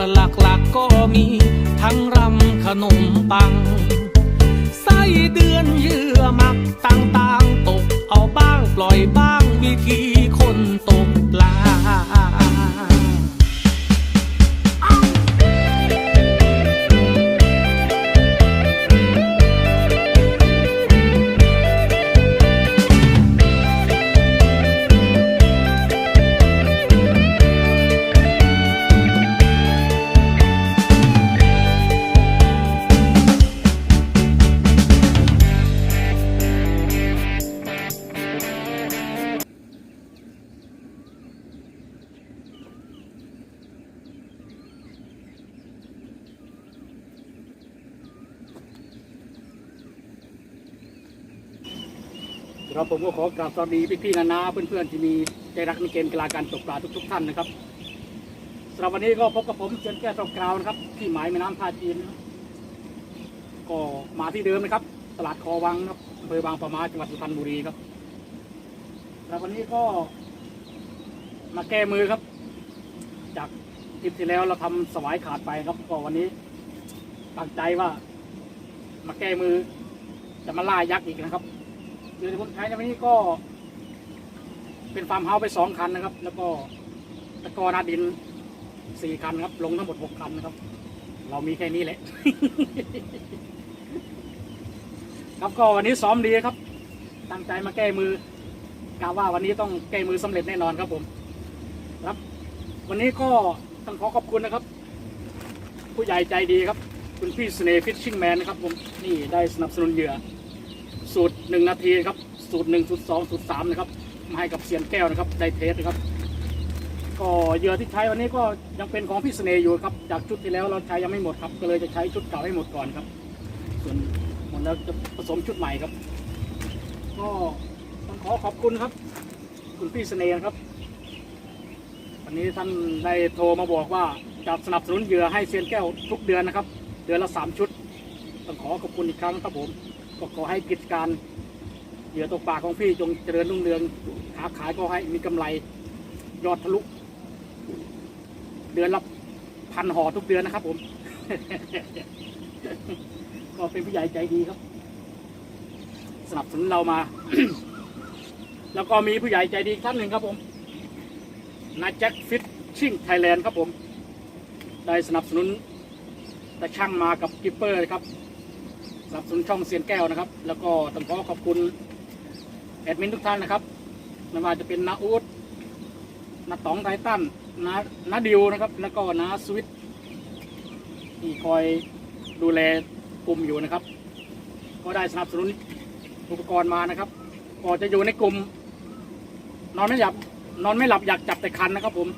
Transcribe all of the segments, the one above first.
หยื่อหลักๆก็มี ทั้งรำขนมปัง ไส้เดือนเยื่อมักต่างๆ ตกเอาบ้างปล่อยบ้างวิธี ครับผมก็ขอกราบสวัสดีพี่ๆนานาเพื่อนๆที่มีใจรักในเกมกีฬาการตกปลาทุกๆท่านนะครับสำหรับวันนี้ก็พบกับผมเจนแก้วตกกราวนะครับ ที่หมายแม่น้ำท่าจีนก็มาที่เดิมนะครับ ตลาดคอวังครับอำเภอบางปะมาจังหวัดสุพรรณบุรีครับสำหรับวันนี้ก็ มาแก้มือครับ จากทริปที่แล้วเราทำสวายขาดไปครับก็วันนี้ตั้งใจว่า มาแก้มือ จะมาล่ายักษ์อีกนะครับ อยู่ในคนไทยในวันนี้ก็ เป็นฟาร์มเฮาส์ไปสองคันนะครับ แล้วก็ตะกอนาดินสี่คันครับ ลงทั้งหมดหกคันนะครับ เรามีแค่นี้แหละ ครับก็วันนี้ซ้อมดีครับ ตั้งใจมาแก้มือกะว่าวันนี้ต้องแก้มือสำเร็จแน่นอนครับผม ครับ วันนี้ก็ต้องขอขอบคุณนะครับ ผู้ใหญ่ใจดีครับ คุณพี่สเนฟิชชิ่งแมนนะครับผม นี่ได้สนับสนุนเหยื่อ สูตรหนึ่งนาทีครับ สูตรหนึ่งสูตรสองสูตรสามนะครับมาให้กับเซียนแก้วนะครับได้เทสนะครับ ก็เหยื่อที่ใช้วันนี้ก็ยังเป็นของพี่เสน่ห์อยู่ครับ จากชุดที่แล้วเราใช้ยังไม่หมดครับ ก็เลยจะใช้ชุดเก่าให้หมดก่อนครับ ส่วนหมดแล้วจะผสมชุดใหม่ครับ ก็ต้องขอขอบคุณครับ คุณพี่เสน่ห์ครับ วันนี้ท่านได้โทรมาบอกว่าจะสนับสนุนเหยื่อให้เซียนแก้วทุกเดือนนะครับ เดือนละสามชุด ต้องขอขอบคุณอีกครั้งครับผม ก็ขอให้กิจการเหยื่อตกปลาของพี่จงเจริญรุ่งเรืองค้าขายก็ให้มีกำไร ยอดทะลุเดือนละพันห่อทุกเดือนนะครับ ผม ก็เป็นผู้ใหญ่ใจดีครับ สนับสนุนเรามา แล้วก็มีผู้ใหญ่ใจดีท่านหนึ่งครับผมนายแจ็คฟิชชิ่งไทยแลนด์ครับผม ได้สนับสนุนแต่ช่างมากับกิปเปอร์ครับ สนับสนุนช่องเซียนแก้วนะครับ แล้วก็ต้องขอขอบคุณแอดมินทุกท่านนะครับไม่ว่าจะเป็นนาอูดนาต๋องไททันนานาดิวนะครับ แล้วก็นาสวิตที่คอยดูแลกลุ่มอยู่นะครับ ก็ได้สนับสนุนอุปกรณ์มานะครับ ก็จะอยู่ในกลุ่ม นอนไม่หลับ นอนไม่หลับอยากจับแต่คันนะครับ ผม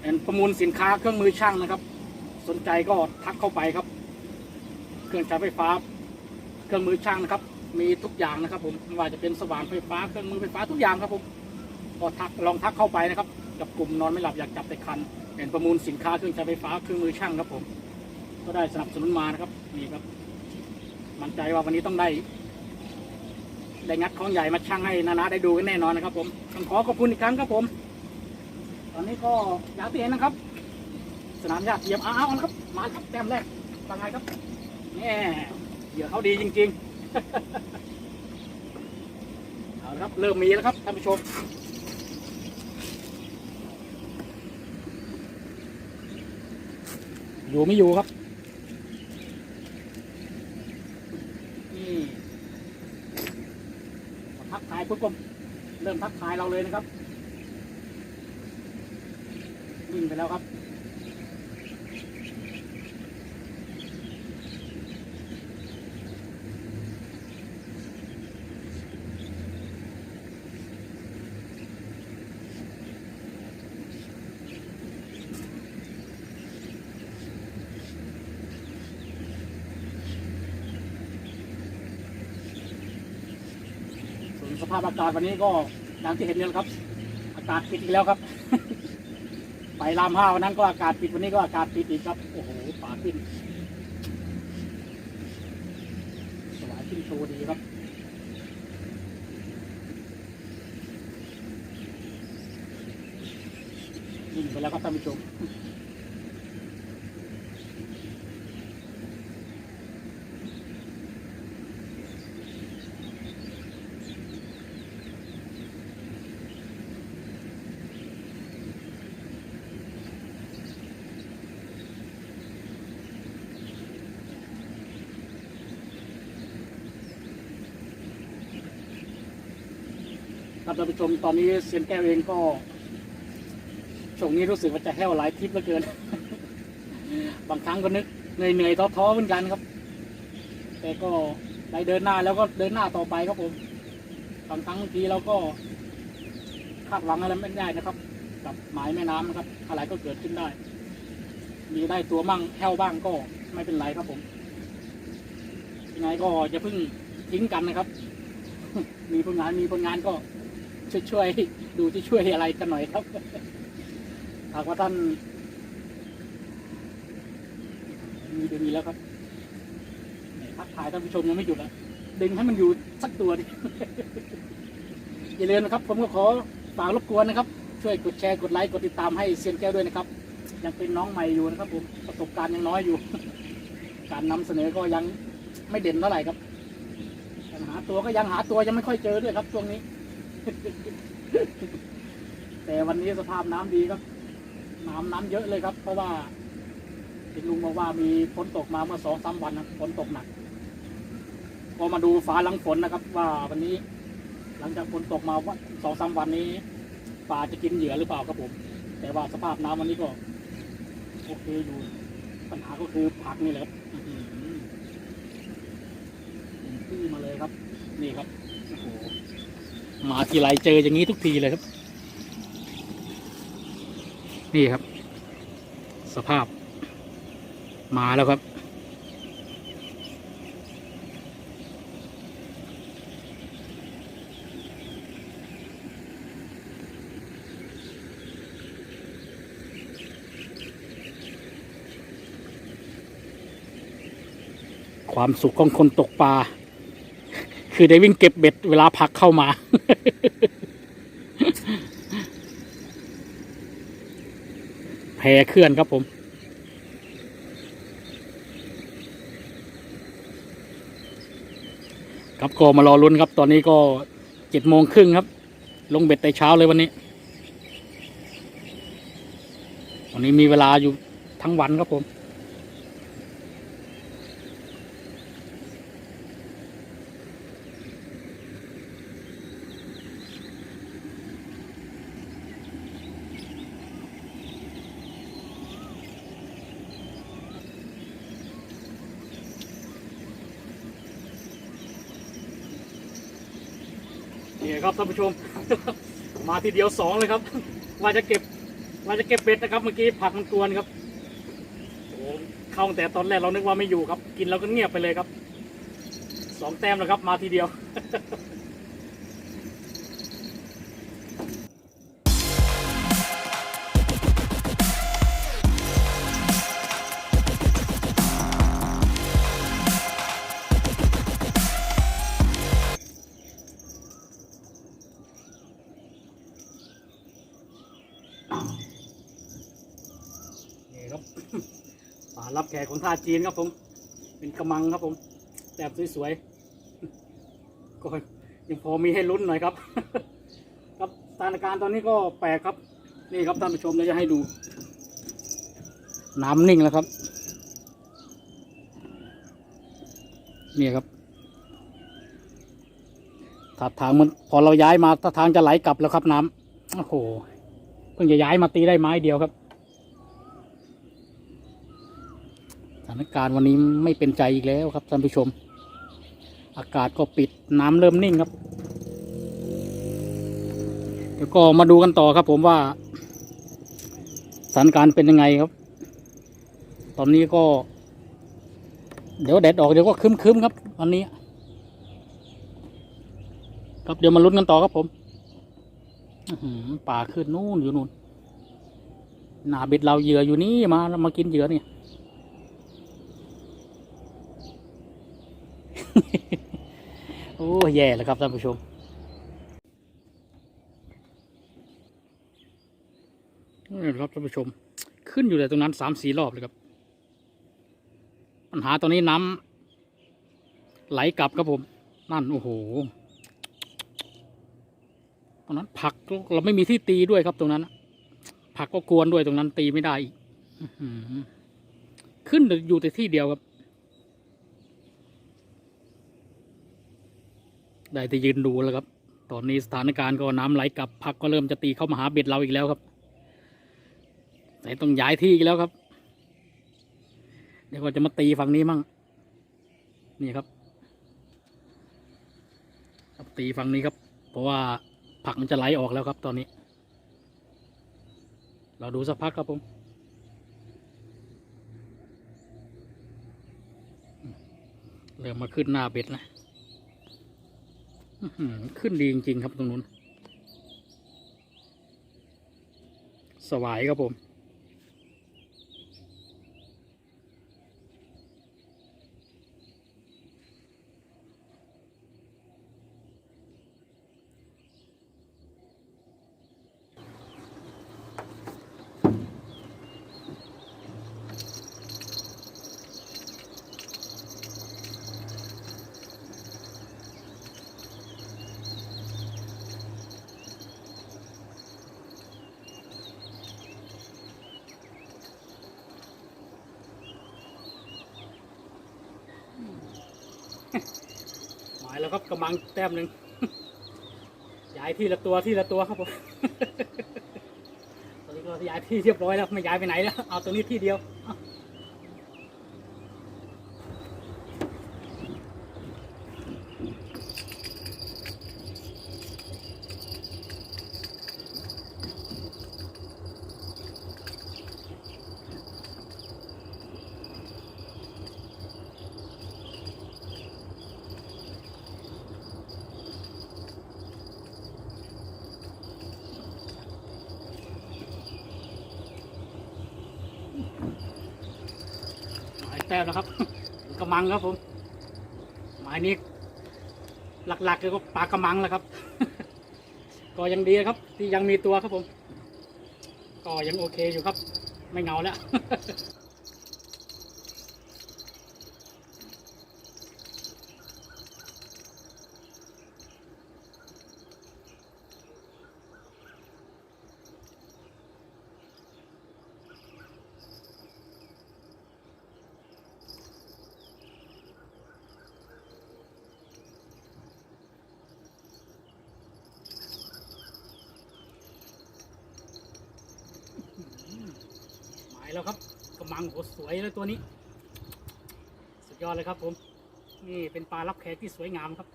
เป็นประมูลสินค้าเครื่องมือช่างนะครับ สนใจก็ทักเข้าไปครับ เครื่องใช้ไฟฟ้า เครื่องมือช่างนะครับ มีทุกอย่างนะครับ ผมไม่ว่าจะเป็นสว่านไฟฟ้าเครื่องมือไฟฟ้าทุกอย่างครับผมก็ทักลองทักเข้าไปนะครับกับกลุ่มนอนไม่หลับอยากจับแต่คันเป็นประมูลสินค้าเครื่องใช้ไฟฟ้าเครื่องมือช่างครับผม ก็ได้สนับสนุนมานะครับนี่ครับ มั่นใจว่าวันนี้ต้องได้ได้งัดของใหญ่มาช่างให้นานาได้ดูกันแน่นอนนะครับ ผมต้องขอขอบคุณอีกครั้งครับผม ตอนนี้ก็อยากที่เห็นนะครับ สนามหญ้าเทียมอ้าวนะครับ มาครับแต้มแรกว่าไงครับ แน่เหยื่อเขาดีจริงๆ เอาครับเริ่มมีแล้วครับท่านผู้ชมอยู่ไม่อยู่ครับนี่ทักทายปุ๊บก็เริ่มทักทายเราเลยนะครับวิ่งไปแล้วครับ สภาพอากาศวันนี้ก็อย่างที่เห็นเนี่ยแหละครับ อากาศปิดอีกแล้วครับ ไปรามห้าวันนั้นก็อากาศปิดวันนี้ก็อากาศปิดอีกครับ โอ้โหป่าขึ้นสวายขึ้นโชว์ดีครับนิ่งไปแล้วครับท่านผู้ชม ครับท่านผู้ชมตอนนี้เซียนแก้วเองก็ช่วงนี้รู้สึกว่าจะแห้วหลายทริปเหลือเกิน บางครั้งก็นึกเหนื่อยเหนื่อยท้อท้อๆเหมือนกันครับ แต่ก็ได้เดินหน้าแล้วก็เดินหน้าต่อไปครับผมบางครั้งบางทีเราก็คาดหวังอะไรไม่ได้นะครับ กับหมายแม่น้ำนะครับ อะไรก็เกิดขึ้นได้ มีได้ตัวมั่งแห้วบ้างก็ไม่เป็นไรครับผมยังไงก็อย่าเพิ่งทิ้งกันนะครับ มีผลงานมีผลงานก็ ช่วยช่วยดูที่ช่วยอะไรกันหน่อยครับหากว่าท่านมีดีแล้วครับเนี่ยทักทายท่านผู้ชมยังไม่หยุดอะดึงให้มันอยู่สักตัวดิอย่าลืมนะครับ ผมก็ขอฝากรบกวนนะครับ ช่วยกดแชร์กดไลค์กดติดตามให้เซียนแก้วด้วยนะครับ ยังเป็นน้องใหม่อยู่นะครับ ผมประสบการณ์ยังน้อยอยู่ การนำเสนอก็ยังไม่เด่นเท่าไหร่ครับหาตัวก็ยังหาตัวยังไม่ค่อยเจอด้วยครับช่วงนี้ แต่วันนี้สภาพน้ำดีครับ น้ำน้ำเยอะเลยครับ เพราะว่าเห็นลุงบอกว่ามีฝนตกมาเมื่อสองสามวันนะฝนตกหนักพอมาดูฟ้าหลังฝนนะครับ ว่าวันนี้ หลังจากฝนตกมาว่าสองสามวันนี้ปลาจะกินเหยื่อหรือเปล่าครับผม แต่ว่าสภาพน้ำวันนี้ก็โอเคอยู่ปัญหาก็คือผักนี่แหละครับอื้อหือขึ้นมาเลยครับ นี่ครับโอ้โห มาทีไรเจออย่างนี้ทุกทีเลยครับ นี่ครับ สภาพ มาแล้วครับ ความสุขของคนตกปลา คือได้วิ่งเก็บเบ็ดเวลาผักเข้ามา แพเคลื่อนครับผม ครับก็มารอลุ้นครับ ตอนนี้ก็เจ็ดโมงครึ่งครับ ลงเบ็ดแต่เช้าเลยวันนี้ วันนี้มีเวลาอยู่ทั้งวันครับผม นี่ครับท่านผู้ชม มาทีเดียวสองเลยครับ ว่าจะเก็บว่าจะเก็บเบ็ดนะครับเมื่อกี้ผักมันกวนครับโอ้เข้างแต่ตอนแรกเรานึกว่าไม่อยู่ครับ กินแล้วก็เงียบไปเลยครับสองแต้มแล้วครับ มาทีเดียว แขกของท่าจีนครับผม เป็นกระมังครับผมแบบสวยๆก็ยังพอมีให้ลุ้นหน่อยครับ ครับสถานการณ์ตอนนี้ก็แปลกครับ นี่ครับท่านผู้ชมเราจะให้ดู น้ำนิ่งแล้วครับ นี่ครับถ้าทางมันพอเราย้ายมาถ้าทางจะไหลกลับแล้วครับน้ำโอ้โหเพิ่งจะย้ายมาตีได้ไม้เดียวครับ สถานการณ์วันนี้ไม่เป็นใจอีกแล้วครับท่านผู้ชม อากาศก็ปิดน้ำเริ่มนิ่งครับ เดี๋ยวก็มาดูกันต่อครับผมว่าสถานการณ์เป็นยังไงครับ ตอนนี้ก็ เดี๋ยวแดดออกเดี๋ยวก็คึ้มๆครับวันนี้ ครับเดี๋ยวมาลุ้นกันต่อครับผมป่าขึ้นนู่นอยู่นู่นหนาเบ็ดเราเหยื่ออยู่นี่มาเรามากินเหยื่อเนี่ย โอ้แย่แล้วครับท่านผู้ชมนี่ครับท่านผู้ชม ขึ้นอยู่แต่ตรงนั้นสามสี่รอบเลยครับ ปัญหาตอนนี้น้ำไหลกลับครับผม นั่นโอ้โหตรงนั้นผักเราไม่มีที่ตีด้วยครับตรงนั้น ผักก็กวนด้วยตรงนั้นตีไม่ได้อีกขึ้นอยู่แต่ที่เดียวครับ ได้แต่ยืนดูแล้วครับ ตอนนี้สถานการณ์ก็น้ำไหลกลับผักก็เริ่มจะตีเข้ามาหาเบ็ดเราอีกแล้วครับแต่ต้องย้ายที่อีกแล้วครับ เดี๋ยวก็จะมาตีฝั่งนี้มั่งนี่ครับ ครับตีฝั่งนี้ครับ เพราะว่าผักมันจะไหลออกแล้วครับ ตอนนี้ เราดูสักพักครับผมเริ่มมาขึ้นหน้าเบ็ดนะ ขึ้นดีจริง ๆ ครับตรงนู้น สวายครับผม ครับกำลังแต้มหนึ่งย้ายที่ละตัวที่ละตัวครับผมตอนนี้ก็ย้ายที่เรียบร้อยแล้วไม่ย้ายไปไหนแล้วเอาตัวนี้ที่เดียว ต้มแล้วครับกระมังครับผมหมายนี้หลักๆเลยก็ปลากระมังแหละครับ ก็ยังดีครับ ที่ยังมีตัวครับผม ก็ยังโอเคอยู่ครับ ไม่เหงาแล้ว แล้วครับกระมังโหสวยเลยตัวนี้ สุดยอดเลยครับผม นี่เป็นปลารับแขกที่สวยงามครับ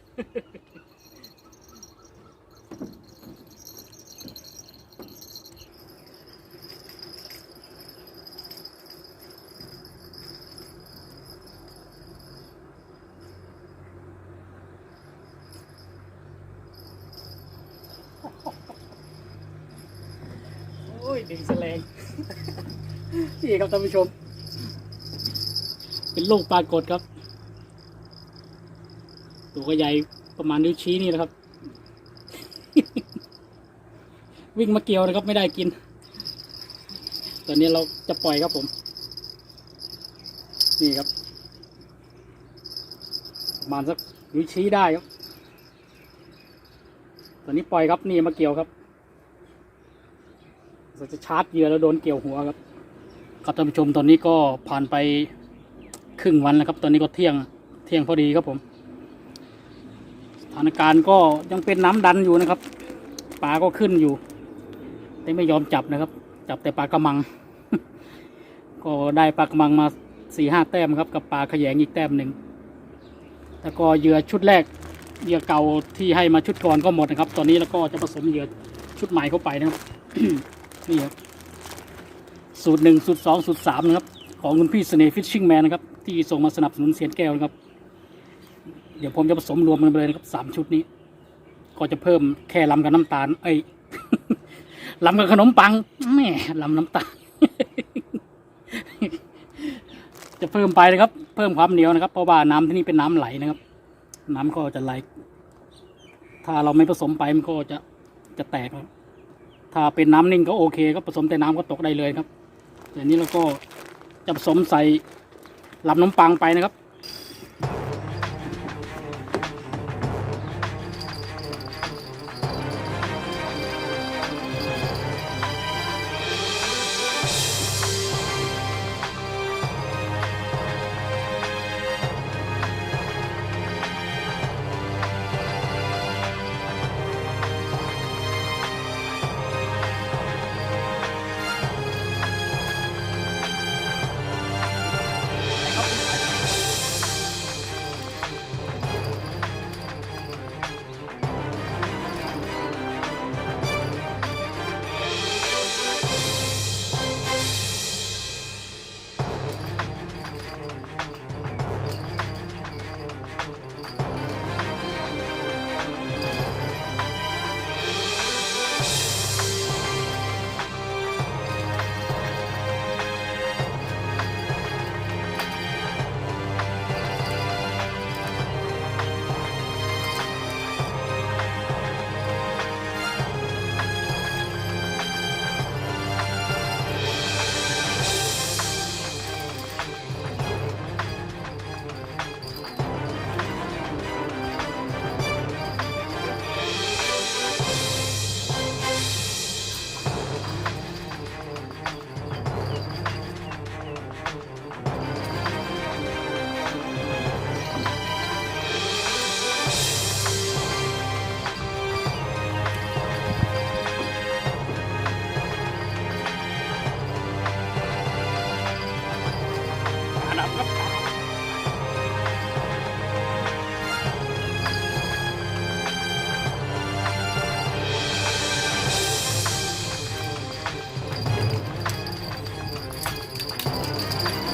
โอ้ยดึงแสลง นี่ ครับท่านผู้ชม เป็นลูกปลากดครับ ตัวก็ใหญ่ประมาณนิ้วชี้นี่นะครับ วิ่งมาเกี่ยวนะครับไม่ได้กิน ตอนนี้เราจะปล่อยครับผม นี่ครับ ประมาณสักนิ้วชี้ได้ครับ ตอนนี้ปล่อยครับนี่มาเกี่ยวครับเราจะชาร์จเหยื่อแล้วโดนเกี่ยวหัวครับ ครับท่านผู้ชมตอนนี้ก็ผ่านไปครึ่งวันแล้วครับ ตอนนี้ก็เที่ยงเที่ยงพอดีครับผมสถานการณ์ก็ยังเป็นน้ำดันอยู่นะครับปลาก็ขึ้นอยู่ แต่ไม่ยอมจับนะครับ จับแต่ปลากระมัง ก็ได้ปลากระมังมาสี่ห้าแต้มครับ กับปลาขยงอีกแต้มหนึ่งแล้วก็เหยื่อชุดแรกเหยื่อเก่าที่ให้มาชุดก่อนก็หมดนะครับ ตอนนี้แล้วก็จะผสมเหยื่อชุดใหม่เข้าไปนะครับนี่ครับ สูตรหนึ่งสูตรสองสูตรสามนะครับ ของคุณพี่เสน่ห์ฟิชชิ่งแมนนะครับ ที่ส่งมาสนับสนุนเสียนแก้วนะครับ เดี๋ยวผมจะผสมรวมกันไปเลยนะครับสามชุดนี้ ก็จะเพิ่มแค่ลำกับน้ำตาล เอ้ยลำกับขนมปังแม่ลำน้ำตาล จะเพิ่มไปนะครับ เพิ่มความเหนียวนะครับ เพราะว่าน้ำที่นี่เป็นน้ำไหลนะครับ น้ำก็จะไหล ถ้าเราไม่ผสมไปมันก็จะจะแตก ถ้าเป็นน้ำนิ่งก็โอเคก็ผสมแต่น้ำก็ตกได้เลยครับ แต่นี้เราก็จะผสมใส่ลำน้ำปังไปนะครับ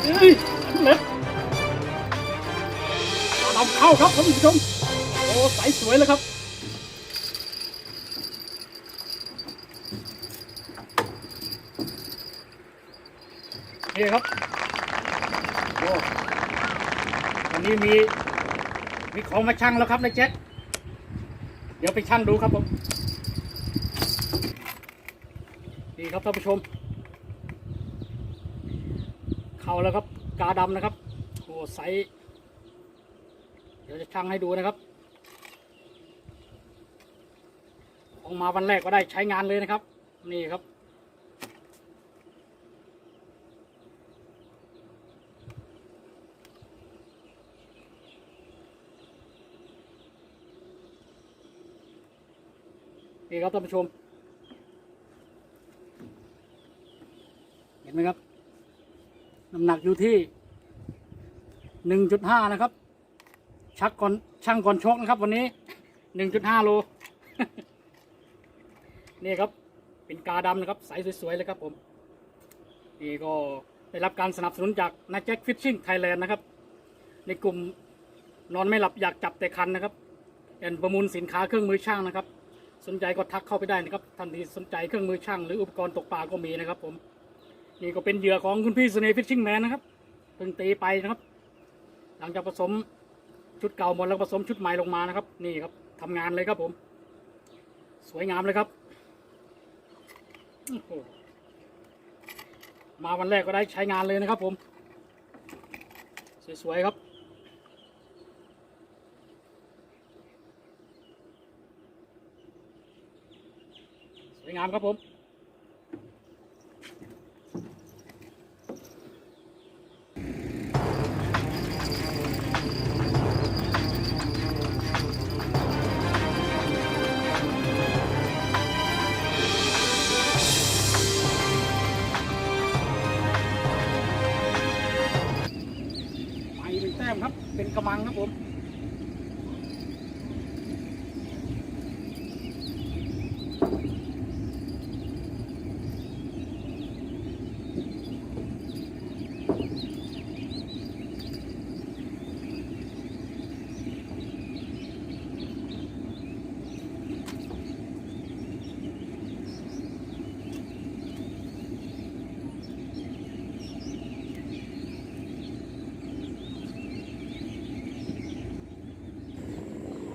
เฮ้ยสำเร็จนำเข้าครับท่านผู้ชมโอ้ใสสวยเลยครับ มีของมาชั่งแล้วครับนายแจ็คเดี๋ยวไปชั่งดูครับผมนี่ครับท่านผู้ชม เข้าแล้วครับ กาดำนะครับโอ้ไซส์เดี๋ยวจะชั่งให้ดูนะครับออกมาวันแรกก็ได้ใช้งานเลยนะครับ นี่ครับ นี่ครับท่านผู้ชม เห็นไหมครับ น้ำหนักอยู่ที่หนึ่งจุดห้านะครับ ชักก่อนช่างก่อนชกนะครับ วันนี้หนึ่งจุดห้าโล นี่ครับ เป็นกาดำนะครับ ใสสวยๆเลยครับผม นี่ก็ได้รับการสนับสนุนจากนายแจ็คฟิชชิ่งไทยแลนด์นะครับ ในกลุ่มนอนไม่หลับอยากจับแต่คันนะครับเป็นประมูลสินค้าเครื่องมือช่างนะครับ สนใจก็ทักเข้าไปได้นะครับท่านที่สนใจเครื่องมือช่างหรืออุปกรณ์ตกปลาก็มีนะครับ ผม นี่ก็เป็นเหยื่อของคุณพี่สเนฟิชชิ่งแมนนะครับเพิ่งตีไปนะครับ หลังจากผสมชุดเก่าหมดแล้วผสมชุดใหม่ลงมานะครับ นี่ครับทำงานเลยครับผม สวยงามเลยครับมาวันแรกก็ได้ใช้งานเลยนะครับผม สวยๆครับ วยงามครับผม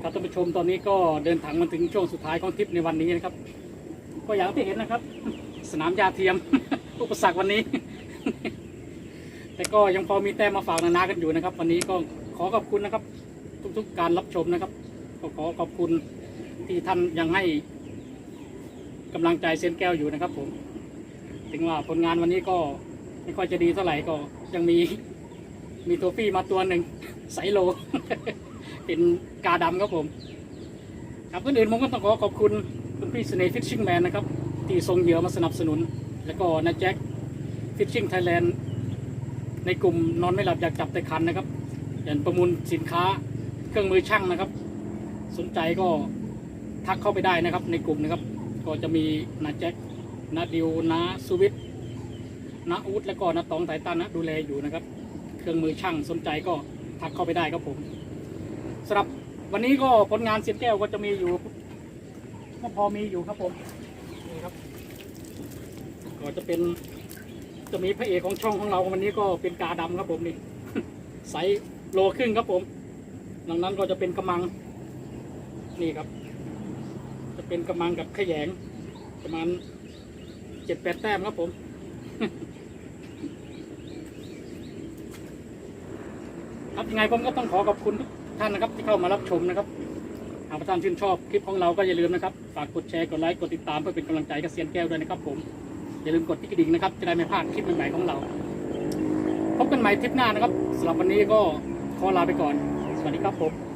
ครับท่านผู้ชมตอนนี้ก็เดินทางมาถึงช่วงสุดท้ายของทริปในวันนี้นะครับ ก็อย่างที่เห็นนะครับ สนามยาเทียม อุปสรรควันนี้ แต่ก็ยังพอมีแต้มมาฝากนานากันอยู่นะครับ วันนี้ก็ขอขอบคุณนะครับ ทุกๆการรับชมนะครับก็ขอขอบคุณที่ท่านยังให้กำลังใจเซนแก้วอยู่นะครับ ผม ถึงว่าผลงานวันนี้ก็ไม่ค่อยจะดีเท่าไหร่ก็ยังมีมีตัวฟี่มาตัวหนึ่งไซโล เป็นกาดำครับผม ครับก่อนอื่นผมก็ต้องขอขอบคุณคุณพี่สเนห์ฟิชชิ่งแมนนะครับ ที่ส่งเหยื่อมาสนับสนุน แล้วก็นาแจ็คฟิชชิ่งไทยแลนด์ในกลุ่มนอนไม่หลับอยากจับแต่คันนะครับอย่างประมูลสินค้าเครื่องมือช่างนะครับ สนใจก็ทักเข้าไปได้นะครับ ในกลุ่มนะครับ ก็จะมีนาแจ็คนาดิวนาสวิทนาอูดแล้วก็นาตองไทตันนะดูแลอยู่นะครับ เครื่องมือช่างสนใจก็ทักเข้าไปได้ครับผม สำหรับวันนี้ก็ผลงานเสียนแก้วก็จะมีอยู่ก็พอมีอยู่ครับผมนี่ครับ ก็จะเป็นจะมีพระเอกของช่องของเราวันนี้ก็เป็นกาดำครับผมนี่ไซส์โลครึ่งครับผมหลังนั้นก็จะเป็นกระมัง นี่ครับ จะเป็นกระมังกับขยงประมาณเจ็ดแปดแต้มครับผมครับยังไงผมก็ต้องขอขอบคุณทุก ท่านนะครับที่เข้ามารับชมนะครับหากท่านชื่นชอบคลิปของเราก็อย่าลืมนะครับฝากกดแชร์กดไลค์กดติดตามเพื่อเป็นกำลังใจกับเซียนแก้วด้วยนะครับผมอย่าลืมกดที่กระดิ่งนะครับ จะได้ไม่พลาดคลิปใหม่ๆของเราพบกันใหม่ทริปหน้านะครับสำหรับวันนี้ก็ขอลาไปก่อน สวัสดีครับผม